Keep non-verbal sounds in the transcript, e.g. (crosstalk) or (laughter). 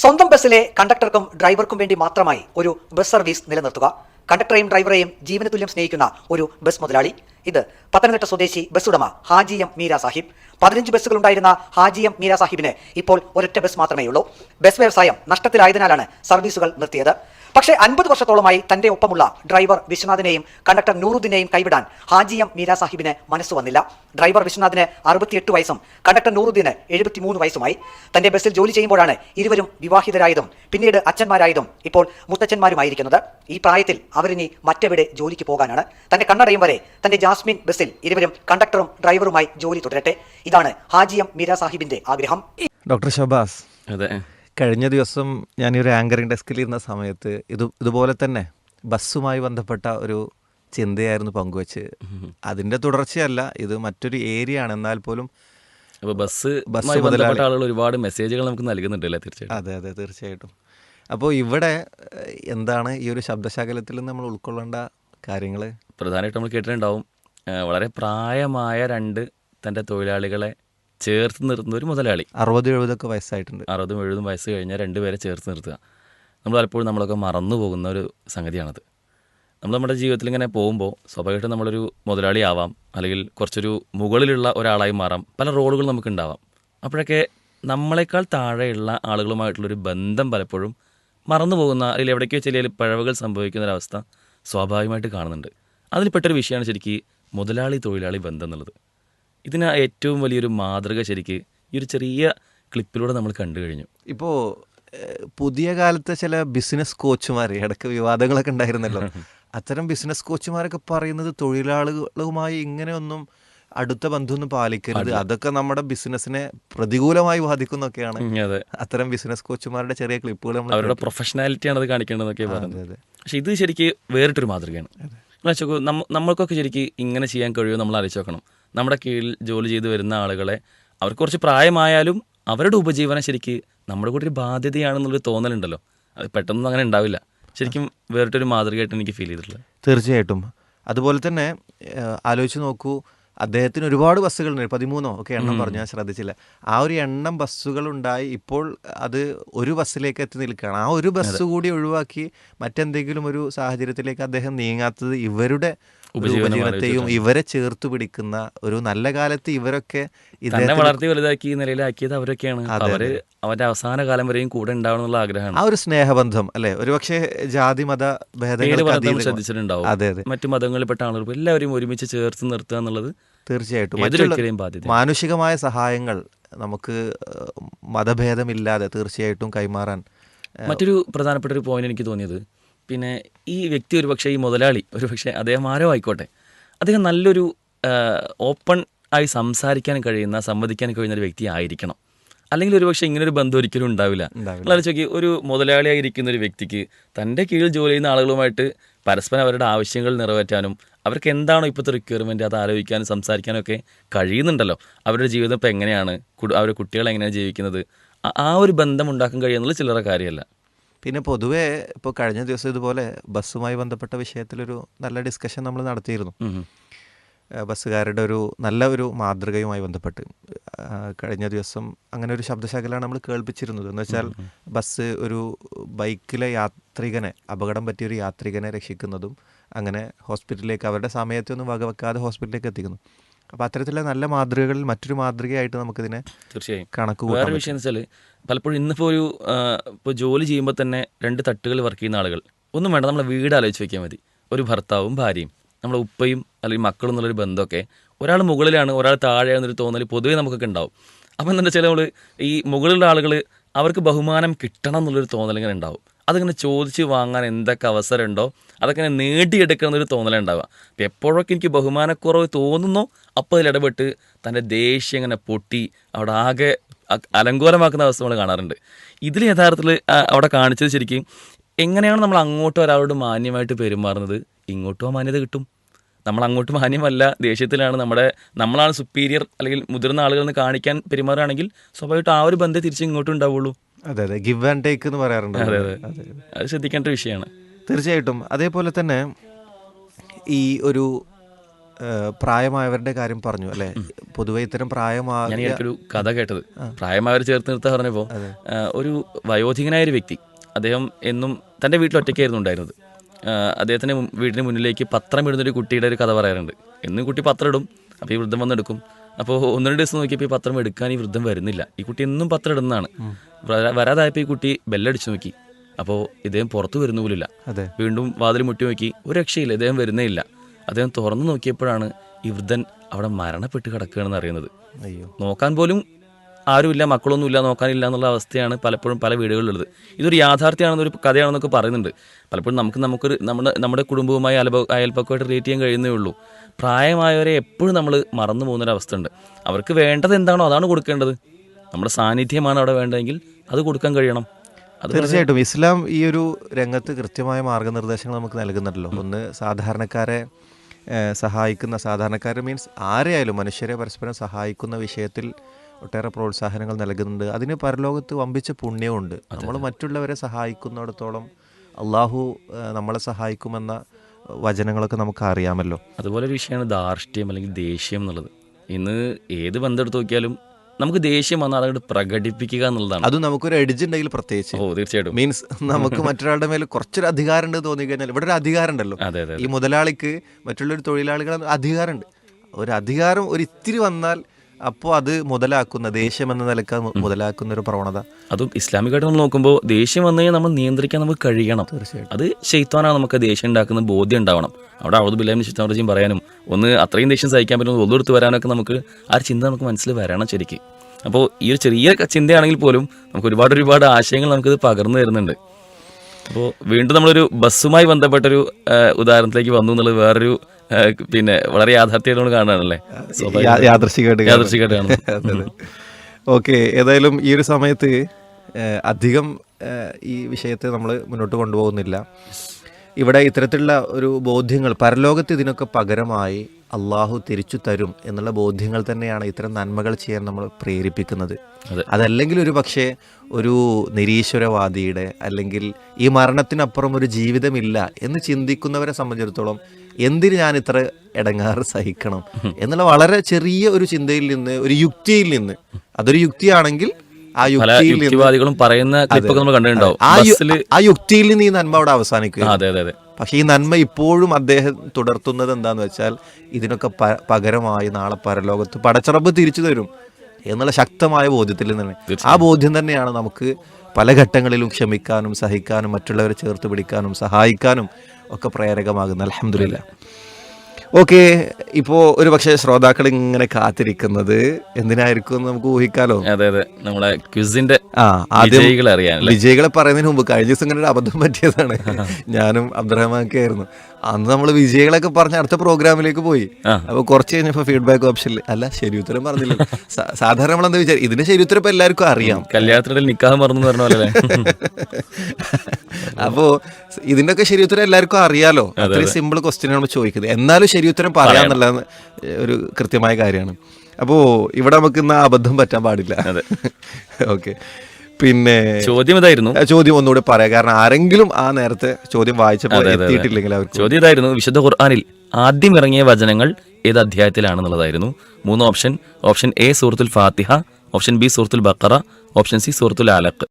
സ്വന്തം ബസ്സിലെ കണ്ടക്ടർക്കും ഡ്രൈവർക്കും വേണ്ടി മാത്രമായി ഒരു ബസ് സർവീസ് നിലനിർത്തുക. കണ്ടക്ടറെയും ഡ്രൈവറെയും ജീവന തുല്യം സ്നേഹിക്കുന്ന ഒരു ബസ് മുതലാളി. ഇത് പത്തനംതിട്ട സ്വദേശി ബസ് ഉടമ ഹാജി എം മീര സാഹിബ്. പതിനഞ്ച് ബസ്സുകൾ ഉണ്ടായിരുന്ന ഹാജി എം മീര സാഹിബിന് ഇപ്പോൾ ഒരൊറ്റ ബസ് മാത്രമേ ഉള്ളൂ ബസ് വ്യവസായം നഷ്ടത്തിലായതിനാലാണ് സർവീസുകൾ നിർത്തിയത്. പക്ഷേ അൻപത് വർഷത്തോളമായി തന്റെ ഒപ്പമുള്ള ഡ്രൈവർ വിശ്വനാഥിനെയും കണ്ടക്ടർ നൂറുദ്ദീനെയും കൈവിടാൻ ഹാജി എം മീര സാഹിബിന് മനസ്സ് വന്നില്ല. ഡ്രൈവർ വിശ്വനാഥിന് അറുപത്തിയെട്ട് വയസ്സും കണ്ടക്ടർ നൂറുദ്ദീന് എഴുപത്തിമൂന്ന് വയസ്സുമായി തന്റെ ബസ്സിൽ ജോലി ചെയ്യുമ്പോഴാണ് ഇരുവരും വിവാഹിതരായതും പിന്നീട് അച്ഛന്മാരായതും ഇപ്പോൾ മുത്തച്ഛന്മാരുമായിരിക്കുന്നത്. ഈ പ്രായത്തിൽ അവരിനി മറ്റെവിടെ ജോലിക്ക് പോകാനാണ്. തന്റെ കണ്ണടയും വരെ തന്റെ ജാസ്മിൻ ബസ്സിൽ ഇരുവരും കണ്ടക്ടറും ഡ്രൈവറുമായി ജോലി തുടരട്ടെ. ഇതാണ് ഹാജി എം മീര സാഹിബിന്റെ ആഗ്രഹം. ഡോക്ടർ ഷബാസ്. അതെ. കഴിഞ്ഞ ദിവസം ഞാൻ ഒരു ആങ്കറിംഗ് ഡെസ്കിൽ ഇരുന്ന സമയത്ത് ഇത് ഇതുപോലെ തന്നെ ബസ്സുമായി ബന്ധപ്പെട്ട ഒരു ചിന്തയായിരുന്നു പങ്കുവച്ച്. അതിന്റെ തുടർച്ചയല്ല ഇത് മറ്റൊരു ഏരിയ ആണ്. എന്നാൽ പോലും അപ്പോൾ ബസ് ബസ് ബന്ധപ്പെട്ട. ആളുകൾ ഒരുപാട് മെസ്സേജുകൾ നമുക്ക് നൽകുന്നുണ്ടല്ലേ തീർച്ചയായിട്ടും? അതെ അതെ തീർച്ചയായിട്ടും. അപ്പോൾ ഇവിടെ എന്താണ് ഈ ഒരു ശബ്ദശകലത്തിൽ നമ്മൾ ഉൾക്കൊള്ളേണ്ട കാര്യങ്ങൾ പ്രധാനമായിട്ട് നമ്മൾ കേട്ടിട്ടുണ്ടാവും വളരെ പ്രായമായ രണ്ട് തന്റെ തൊഴിലാളികളെ ചേർത്ത് നിർത്തുന്ന ഒരു മുതലാളി. അറുപത് എഴുപതൊക്കെ വയസ്സായിട്ടുണ്ട്. അറുപതും എഴുപതും വയസ്സ് കഴിഞ്ഞാൽ രണ്ടുപേരെ ചേർത്ത് നിർത്തുക. നമ്മൾ പലപ്പോഴും നമ്മളൊക്കെ മറന്നു പോകുന്ന ഒരു സംഗതിയാണത്. നമ്മൾ നമ്മുടെ ജീവിതത്തിൽ ഇങ്ങനെ പോകുമ്പോൾ സ്വാഭാവികമായിട്ടും നമ്മളൊരു മുതലാളി ആവാം അല്ലെങ്കിൽ കുറച്ചൊരു മുകളിലുള്ള ഒരാളായി മാറാം പല റോളുകൾ നമുക്ക് ഉണ്ടാവാം അപ്പോഴൊക്കെ നമ്മളെക്കാൾ താഴെയുള്ള ആളുകളുമായിട്ടുള്ളൊരു ബന്ധം പലപ്പോഴും മറന്നു പോകുന്ന അല്ലെങ്കിൽ എവിടേക്കോ ചില പിഴവുകൾ സംഭവിക്കുന്ന ഒരവസ്ഥ സ്വാഭാവികമായിട്ട് കാണുന്നുണ്ട്. അതിൽപ്പെട്ടൊരു വിഷയമാണ് ശരിക്കും മുതലാളി തൊഴിലാളി ബന്ധം എന്നുള്ളത്. ഇതിന് ഏറ്റവും വലിയൊരു മാതൃക ശരിക്ക് ഈ ഒരു ചെറിയ ക്ലിപ്പിലൂടെ നമ്മൾ കണ്ടു കഴിഞ്ഞു. ഇപ്പോൾ പുതിയ കാലത്തെ ചില ബിസിനസ് കോച്ചുമാർ ഇടയ്ക്ക് വിവാദങ്ങളൊക്കെ ഉണ്ടായിരുന്നല്ലോ. (laughs) അത്തരം ബിസിനസ് കോച്ചുമാരൊക്കെ പറയുന്നത് തൊഴിലാളികളുമായി ഇങ്ങനെയൊന്നും അടുത്ത ബന്ധമൊന്നും പാലിക്കരുത്. അതൊക്കെ നമ്മുടെ ബിസിനസ്സിനെ പ്രതികൂലമായി ബാധിക്കുന്നൊക്കെയാണ്. അതെ. അത്തരം ബിസിനസ് കോച്ചുമാരുടെ ചെറിയ ക്ലിപ്പുകൾ നമ്മൾ അവരുടെ പ്രൊഫഷണാലിറ്റിയാണ് അത് കാണിക്കേണ്ടതെന്നൊക്കെ പറയുന്നത്. അതെ. പക്ഷെ ഇത് ശരിക്ക് വേറിട്ടൊരു മാതൃകയാണ്. നമ്മൾക്കൊക്കെ ശരിക്ക് ഇങ്ങനെ ചെയ്യാൻ കഴിയുമോ നമ്മൾ ആലോചിച്ച് നോക്കണം. നമ്മുടെ കീഴിൽ ജോലി ചെയ്ത് വരുന്ന ആളുകളെ അവർക്ക് കുറച്ച് പ്രായമായാലും അവരുടെ ഉപജീവനം ശരിക്ക് നമ്മുടെ കൂടെ ഒരു ബാധ്യതയാണെന്നുള്ളൊരു തോന്നലുണ്ടല്ലോ. അത് പെട്ടെന്ന് അങ്ങനെ ഉണ്ടാവില്ല. ശരിക്കും വേറിട്ടൊരു മാതൃകയായിട്ട് എനിക്ക് ഫീൽ ചെയ്തിട്ടുള്ളത്. തീർച്ചയായിട്ടും. അതുപോലെ തന്നെ ആലോചിച്ച് നോക്കൂ അദ്ദേഹത്തിന് ഒരുപാട് ബസ്സുകളുണ്ട്. പതിമൂന്നോ ഒക്കെ എണ്ണം പറഞ്ഞു ഞാൻ ശ്രദ്ധിച്ചില്ല. ആ ഒരു എണ്ണം ബസ്സുകൾ ഉണ്ടായി ഇപ്പോൾ അത് ഒരു ബസ്സിലേക്ക് എത്തി നിൽക്കുകയാണ്. ആ ഒരു ബസ് കൂടി ഒഴിവാക്കി മറ്റെന്തെങ്കിലും ഒരു സാഹചര്യത്തിലേക്ക് അദ്ദേഹം നീങ്ങാത്തത് ഇവരുടെ ഉപജീവനത്തെയും ഇവരെ ചേർത്ത് പിടിക്കുന്ന ഒരു നല്ല കാലത്ത് ഇവരൊക്കെ തന്നെ വളർത്തി വലുതാക്കി നിലയിലാക്കിയത് അവരൊക്കെയാണ്. അവർ അവന്റെ അവസാന കാലം വരെയും കൂടെ ഉണ്ടാവണം എന്നുള്ള ആഗ്രഹമാണ്. ആ ഒരു സ്നേഹബന്ധം അല്ലെ? ഒരുപക്ഷെ ജാതി മത നമ്മൾ ശ്രദ്ധിച്ചിട്ടുണ്ടാവും. അതെ അതെ. മറ്റു മതങ്ങളിൽപ്പെട്ട ആളുകൾ എല്ലാവരെയും ഒരുമിച്ച് ചേർത്ത് നിർത്തുക എന്നുള്ളത് തീർച്ചയായിട്ടും. മാനുഷികമായ സഹായങ്ങൾ നമുക്ക് മതഭേദമില്ലാതെ തീർച്ചയായിട്ടും കൈമാറാൻ മറ്റൊരു പ്രധാനപ്പെട്ട ഒരു പോയിന്റ് എനിക്ക് തോന്നിയത് പിന്നെ ഈ വ്യക്തി ഒരു പക്ഷേ ഈ മുതലാളി ഒരു പക്ഷേ അദ്ദേഹം ആരോ ആയിക്കോട്ടെ അദ്ദേഹം നല്ലൊരു ഓപ്പൺ ആയി സംസാരിക്കാൻ കഴിയുന്ന സംവദിക്കാൻ കഴിയുന്ന ഒരു വ്യക്തി ആയിരിക്കണം. അല്ലെങ്കിൽ ഒരു പക്ഷേ ഇങ്ങനെ ഒരു ബന്ധം ഒരിക്കലും ഉണ്ടാവില്ല. നിങ്ങൾ ഒരു മുതലാളിയായിരിക്കുന്ന ഒരു വ്യക്തിക്ക് തന്റെ കീഴിൽ ജോലി ചെയ്യുന്ന ആളുകളുമായിട്ട് പരസ്പരം അവരുടെ ആവശ്യങ്ങൾ നിറവേറ്റാനും അവർക്ക് എന്താണോ ഇപ്പോഴത്തെ റിക്വയർമെന്റ് അത് ആലോചിക്കാനും സംസാരിക്കാനും ഒക്കെ കഴിയുന്നുണ്ടല്ലോ. അവരുടെ ജീവിതം ഇപ്പോൾ എങ്ങനെയാണ്? അവരുടെ കുട്ടികൾ എങ്ങനെയാണ് ജീവിക്കുന്നത്? ആ- ആ ഒരു ബന്ധം ഉണ്ടാക്കാൻ കഴിയുന്നത് ചില്ലറ കാര്യമല്ല. പിന്നെ പൊതുവേ ഇപ്പോൾ കഴിഞ്ഞ ദിവസം ഇതുപോലെ ബസ്സുമായി ബന്ധപ്പെട്ട വിഷയത്തിലൊരു നല്ല ഡിസ്കഷൻ നമ്മൾ നടത്തിയിരുന്നു. ബസ്സുകാരുടെ ഒരു നല്ല ഒരു മാതൃകയുമായി ബന്ധപ്പെട്ട്. കഴിഞ്ഞ ദിവസം അങ്ങനെ ഒരു ശബ്ദശകലാണ് നമ്മൾ കേൾപ്പിച്ചിരുന്നത്. എന്ന് വെച്ചാൽ ബസ് ഒരു ബൈക്കിലെ യാത്രികനെ അപകടം പറ്റിയ ഒരു യാത്രികനെ രക്ഷിക്കുന്നതും അങ്ങനെ ഹോസ്പിറ്റലിലേക്ക് അവരുടെ സമയത്തൊന്നും വകവെക്കാതെ ഹോസ്പിറ്റലിലേക്ക് എത്തിക്കുന്നു. അപ്പോൾ അത്തരത്തിലുള്ള നല്ല മാതൃകകളിൽ മറ്റൊരു മാതൃകയായിട്ട് നമുക്കിതിനെ തീർച്ചയായും. കണക്ക് വേറെ കൂട്ടാൻ വിഷയം വെച്ചാൽ പലപ്പോഴും ഇന്നിപ്പോൾ ഒരു ഇപ്പോൾ ജോലി ചെയ്യുമ്പോൾ തന്നെ രണ്ട് തട്ടുകളിൽ വർക്ക് ചെയ്യുന്ന ആളുകൾ. ഒന്നും വേണ്ട നമ്മളെ വീട് ആലോചിച്ച് വെക്കാൻ മതി. ഒരു ഭർത്താവും ഭാര്യയും. നമ്മളെ ഉപ്പയും അല്ലെങ്കിൽ മക്കളും എന്നുള്ളൊരു ബന്ധമൊക്കെ ഒരാൾ മുകളിലാണ് ഒരാൾ താഴെയാണെന്നൊരു തോന്നൽ പൊതുവേ നമുക്കൊക്കെ ഉണ്ടാവും. അപ്പോൾ എന്താ വെച്ചാൽ നമ്മൾ ഈ മുകളിലുള്ള ആളുകൾ അവർക്ക് ബഹുമാനം കിട്ടണം എന്നുള്ളൊരു തോന്നൽ ഇങ്ങനെ ഉണ്ടാവും. അതിങ്ങനെ ചോദിച്ച് വാങ്ങാൻ എന്തൊക്കെ അവസരമുണ്ടോ അതൊക്കെ നേടിയെടുക്കണം എന്നൊരു തോന്നലുണ്ടാവുക. അപ്പോൾ എപ്പോഴൊക്കെ എനിക്ക് ബഹുമാനക്കുറവ് തോന്നുന്നോ അപ്പോൾ അതിൽ ഇടപെട്ട് തന്റെ ദേഷ്യം ഇങ്ങനെ പൊട്ടി അവിടെ ആകെ അലങ്കോലമാക്കുന്ന അവസ്ഥ നമ്മൾ കാണാറുണ്ട്. ഇതിൽ യഥാർത്ഥത്തിൽ അവിടെ കാണിച്ചത് ശരിക്കും എങ്ങനെയാണ് നമ്മൾ അങ്ങോട്ടും ഒരാളോട് മാന്യമായിട്ട് പെരുമാറുന്നത്? ഇങ്ങോട്ടും ആ മാന്യത കിട്ടും. നമ്മൾ അങ്ങോട്ട് മാന്യമല്ല ദേഷ്യത്തിലാണ് നമ്മുടെ നമ്മളാണ് സുപ്പീരിയർ അല്ലെങ്കിൽ മുതിർന്ന ആളുകൾ എന്ന് കാണിക്കാൻ പെരുമാറുകയാണെങ്കിൽ സ്വാഭാവികമായിട്ടും ആ ഒരു ബന്ധം തിരിച്ച് ഇങ്ങോട്ടും ഉണ്ടാവുള്ളൂ. അതെ അതെ. ഗിവ് ആൻഡ് ടേക്ക് എന്ന് പറയാറുണ്ട് അതെ അതെ. അത് ശ്രദ്ധിക്കേണ്ട വിഷയമാണ്. തീർച്ചയായിട്ടും. അതേപോലെ തന്നെ ഈ ഒരു പ്രായമായവരുടെ കാര്യം പറഞ്ഞു അല്ലെ? പൊതുവെ ഇത്തരം പ്രായമായ ഇടയ്ക്കൊരു കഥ കേട്ടത്. പ്രായമായവർ ചേർത്ത് നിർത്താൻ പറഞ്ഞപ്പോൾ ഒരു വയോധികനായ ഒരു വ്യക്തി അദ്ദേഹം എന്നും തന്റെ വീട്ടിൽ ഒറ്റയ്ക്കായിരുന്നു ഉണ്ടായിരുന്നത്. അദ്ദേഹത്തിന്റെ അദ്ദേഹത്തിന്റെ വീടിന് മുന്നിലേക്ക് പത്രം ഇടുന്നൊരു കുട്ടിയുടെ ഒരു കഥ പറയാറുണ്ട്. എന്നും കുട്ടി പത്രം ഇടും അപ്പോൾ ഈ വൃദ്ധം വന്നെടുക്കും അപ്പോൾ ഒന്ന് രണ്ട് ദിവസം നോക്കിയപ്പോൾ ഈ പത്രം എടുക്കാൻ ഈ വൃദ്ധം വരുന്നില്ല. ഈ കുട്ടി എന്നും പത്രം ഇടുന്നതാണ്. വരാ- വരാതായപ്പോൾ ഈ കുട്ടി ബെല്ലടിച്ചു നോക്കി. അപ്പോൾ ഇദ്ദേഹം പുറത്തു വരുന്ന പോലില്ല വീണ്ടും വാതിൽ മുട്ടി നോക്കി ഒരു രക്ഷയില്ല ഇദ്ദേഹം വരുന്നേ ഇല്ല അദ്ദേഹം തുറന്നു നോക്കിയപ്പോഴാണ് ഈ വൃദ്ധൻ അവിടെ മരണപ്പെട്ട് കിടക്കുകയാണെന്ന് അറിയുന്നത്. അയ്യോ. നോക്കാൻ പോലും ആരുമില്ല മക്കളൊന്നുമില്ല നോക്കാനില്ല എന്നുള്ള അവസ്ഥയാണ് പലപ്പോഴും പല വീടുകളിലുള്ളത്. ഇതൊരു യാഥാർത്ഥ്യമാണെന്നൊരു കഥയാണെന്നൊക്കെ പറയുന്നുണ്ട്. പലപ്പോഴും നമുക്ക് നമുക്കൊരു നമ്മുടെ നമ്മുടെ കുടുംബവുമായി അലപ അയൽപ്പക്കമായിട്ട് റിലേറ്റ് ചെയ്യാൻ കഴിയുന്നേ ഉള്ളൂ. പ്രായമായവരെ എപ്പോഴും നമ്മൾ മറന്നു പോകുന്നൊരവസ്ഥ ഉണ്ട് അവർക്ക് വേണ്ടത് എന്താണോ അതാണ് കൊടുക്കേണ്ടത്. നമ്മുടെ സാന്നിധ്യമാണ് അവിടെ വേണ്ടതെങ്കിൽ അത് കൊടുക്കാൻ കഴിയണം. തീർച്ചയായിട്ടും. ഇസ്ലാം ഈ ഒരു രംഗത്ത് കൃത്യമായ മാർഗനിർദ്ദേശങ്ങൾ നമുക്ക് നൽകുന്നുണ്ടല്ലോ. ഒന്ന് സാധാരണക്കാരെ സഹായിക്കുന്ന സാധാരണക്കാർ മീൻസ് ആരെയായാലും മനുഷ്യരെ പരസ്പരം സഹായിക്കുന്ന വിഷയത്തിൽ ഒട്ടേറെ പ്രോത്സാഹനങ്ങൾ നൽകുന്നുണ്ട്. അതിന് പരലോകത്ത് വമ്പിച്ച പുണ്യമുണ്ട് നമ്മൾ മറ്റുള്ളവരെ സഹായിക്കുന്നിടത്തോളം അള്ളാഹു നമ്മളെ സഹായിക്കുമെന്ന വചനങ്ങളൊക്കെ നമുക്ക് അറിയാമല്ലോ അതുപോലെ ഒരു വിഷയമാണ് ധാർഷ്ട്യം അല്ലെങ്കിൽ ദേഷ്യം എന്നുള്ളത്. ഇന്ന് ഏത് ബന്ധം എടുത്ത് നോക്കിയാലും നമുക്ക് ദേഷ്യം വന്നാൽ അതങ്ങോട്ട് പ്രകടിപ്പിക്കുക എന്നുള്ളതാണ്. അത് നമുക്കൊരു എഡിജ് ഉണ്ടെങ്കിൽ പ്രത്യേകിച്ച്. ഓ തീർച്ചയായിട്ടും. മീൻസ് നമുക്ക് മറ്റൊരാളുടെ മേൽ കുറച്ചൊരു അധികാരം ഉണ്ട് തോന്നി കഴിഞ്ഞാൽ ഇവിടെ ഒരു അധികാരം ഉണ്ടല്ലോ. അതെ അതെ ഈ മുതലാളിക്ക് മറ്റുള്ളൊരു തൊഴിലാളികൾ അധികാരമുണ്ട്. ഒരു അധികാരം ഒരു ഇത്തിരി വന്നാൽ അപ്പോൾ അത് മുതലാക്കുന്ന ദേഷ്യം എന്ന നിലയ്ക്ക് മുതലാക്കുന്ന ഒരു പ്രവണത. അതും ഇസ്ലാമികമായിട്ട് നമ്മൾ നോക്കുമ്പോൾ ദേഷ്യം വന്നു കഴിഞ്ഞാൽ നമ്മൾ നിയന്ത്രിക്കാൻ നമുക്ക് കഴിയണം. തീർച്ചയായിട്ടും. അത് ശൈത്വാനാണ് നമുക്ക് ദേഷ്യം ഉണ്ടാക്കുന്ന ബോധ്യം ഉണ്ടാവണം. അവിടെ അവധ് ബില്ലാമിന് ശിത്താമർജിയും പറയാനും ഒന്ന് അത്രയും ദേഷ്യം സഹിക്കാൻ പറ്റുന്ന ഒന്നെടുത്ത് വരാനൊക്കെ നമുക്ക് ആ ഒരു ചിന്ത നമുക്ക് മനസ്സിൽ വരണം ശരിക്ക്. അപ്പോൾ ഈ ഒരു ചെറിയ ചിന്തയാണെങ്കിൽ പോലും നമുക്ക് ഒരുപാട് ഒരുപാട് ആശയങ്ങൾ നമുക്കിത് പകർന്നു തരുന്നുണ്ട്. അപ്പോൾ വീണ്ടും നമ്മളൊരു ബസ്സുമായി ബന്ധപ്പെട്ടൊരു ഉദാഹരണത്തിലേക്ക് വന്നു എന്നുള്ളത് വേറൊരു പിന്നെ വളരെ യാഥാർത്ഥ്യമായിട്ട് നമ്മൾ കാണാനല്ലേ യാദർശികമായിട്ട്. ഓക്കെ ഏതായാലും ഈ ഒരു സമയത്ത് അധികം ഈ വിഷയത്തെ നമ്മൾ മുന്നോട്ട് കൊണ്ടുപോകുന്നില്ല. ഇവിടെ ഇത്തരത്തിലുള്ള ഒരു ബോധ്യങ്ങൾ പരലോകത്ത് ഇതിനൊക്കെ പകരമായി അള്ളാഹു തിരിച്ചു തരും എന്നുള്ള ബോധ്യങ്ങൾ തന്നെയാണ് ഇത്തരം നന്മകൾ ചെയ്യാൻ നമ്മൾ പ്രേരിപ്പിക്കുന്നത്. അതല്ലെങ്കിൽ ഒരു പക്ഷേ ഒരു നിരീശ്വരവാദിയുടെ അല്ലെങ്കിൽ ഈ മരണത്തിനപ്പുറം ഒരു ജീവിതമില്ല എന്ന് ചിന്തിക്കുന്നവരെ സംബന്ധിച്ചിടത്തോളം എന്തിന് ഞാൻ ഇത്ര ഇടങ്ങാറ് സഹിക്കണം? എന്നുള്ള വളരെ ചെറിയ ഒരു ചിന്തയിൽ നിന്ന് ഒരു യുക്തിയിൽ നിന്ന് അതൊരു യുക്തിയാണെങ്കിൽ യുക്തിവാദികളും പറയുന്ന ക്ലിപ്പൊക്കെ നമ്മൾ കണ്ടിട്ടുണ്ടാവും. ആ യുക്തിയിൽ നിന്ന് ഈ നന്മ അവിടെ അവസാനിക്കുക അതെ അതെ അതെ. പക്ഷെ ഈ നന്മ ഇപ്പോഴും അദ്ദേഹം തുടർത്തുന്നത് എന്താന്ന് വെച്ചാൽ ഇതിനൊക്കെ പകരമായി നാളെ പരലോകത്ത് പടച്ചറപ്പ് തിരിച്ചു തരും എന്നുള്ള ശക്തമായ ബോധ്യത്തിൽ നിന്ന് ആ ബോധ്യം തന്നെയാണ് നമുക്ക് പല ഘട്ടങ്ങളിലും ക്ഷമിക്കാനും സഹിക്കാനും മറ്റുള്ളവരെ ചേർത്ത് പിടിക്കാനും സഹായിക്കാനും ഒക്കെ പ്രേരകമാകുന്ന അലഹമില്ല ഓക്കെ ഇപ്പോ ഒരു പക്ഷേ ശ്രോതാക്കൾ ഇങ്ങനെ കാത്തിരിക്കുന്നത് എന്തിനായിരിക്കും എന്ന് നമുക്ക് ഊഹിക്കാലോ? അതെ അതെ. നമ്മളെ ക്വിസിന്റെ ആ ആദ്യം വിജയികളെ പറയുന്നതിന് മുമ്പ് കഴിഞ്ഞ ദിവസം ഇങ്ങനെ ഒരു അബദ്ധം പറ്റിയതാണ്. ഞാനും അബ്ദുറഹ്മാനൊക്കെ ആയിരുന്നു. അന്ന് നമ്മൾ വിജയികളൊക്കെ പറഞ്ഞ അടുത്ത പ്രോഗ്രാമിലേക്ക് പോയി. അപ്പോൾ അപ്പൊ കുറച്ച് കഴിഞ്ഞപ്പോ ഫീഡ്ബാക്ക് ഓപ്ഷൻ അല്ല ശരി ഉത്തരം പറഞ്ഞില്ല. സാധാരണ നമ്മൾ എന്താ വിചാരിക്കും? ഇതിന്റെ ശരി ഉത്തരം ഇപ്പൊ എല്ലാവർക്കും അറിയാം. കല്യാണത്തിനിടയിൽ നിക്കാഹ് മറന്നു പറഞ്ഞ പോലെ അല്ലേ? അപ്പോ ഇതിന്റെ ഒക്കെ ശരി ഉത്തരം എല്ലാവർക്കും അറിയാലോ. അത്രയും സിമ്പിൾ ക്വസ്റ്റ്യൻ നമ്മൾ ചോദിക്കുന്നത്. എന്നാലും ശരി ഉത്തരം പറയാന്നുള്ള ഒരു കൃത്യമായ കാര്യമാണ്. അപ്പോ ഇവിടെ നമുക്ക് ഇന്ന് അബദ്ധം പറ്റാൻ പാടില്ല. (laughs) ഓക്കെ. പിന്നെ ചോദ്യം ഇതായിരുന്നു. ചോദ്യം ഒന്നുകൂടി പറയാം. കാരണം ആരെങ്കിലും ആ നേരത്തെ ചോദ്യം വായിച്ചപ്പോൾ എത്തിയിട്ടില്ലെങ്കിൽ അവർക്ക് ചോദ്യം ഇതായിരുന്നു. വിശുദ്ധ ഖുർആാനിൽ ആദ്യം ഇറങ്ങിയ വചനങ്ങൾ ഏത് അധ്യായത്തിലാണെന്നുള്ളതായിരുന്നു. മൂന്ന് ഓപ്ഷൻ. ഓപ്ഷൻ എ സൂറത്തുൽ ഫാത്തിഹ ഓപ്ഷൻ ബി സൂറത്തുൽ ബക്കറ ഓപ്ഷൻ സി സൂറത്തുൽ ആലക്ക്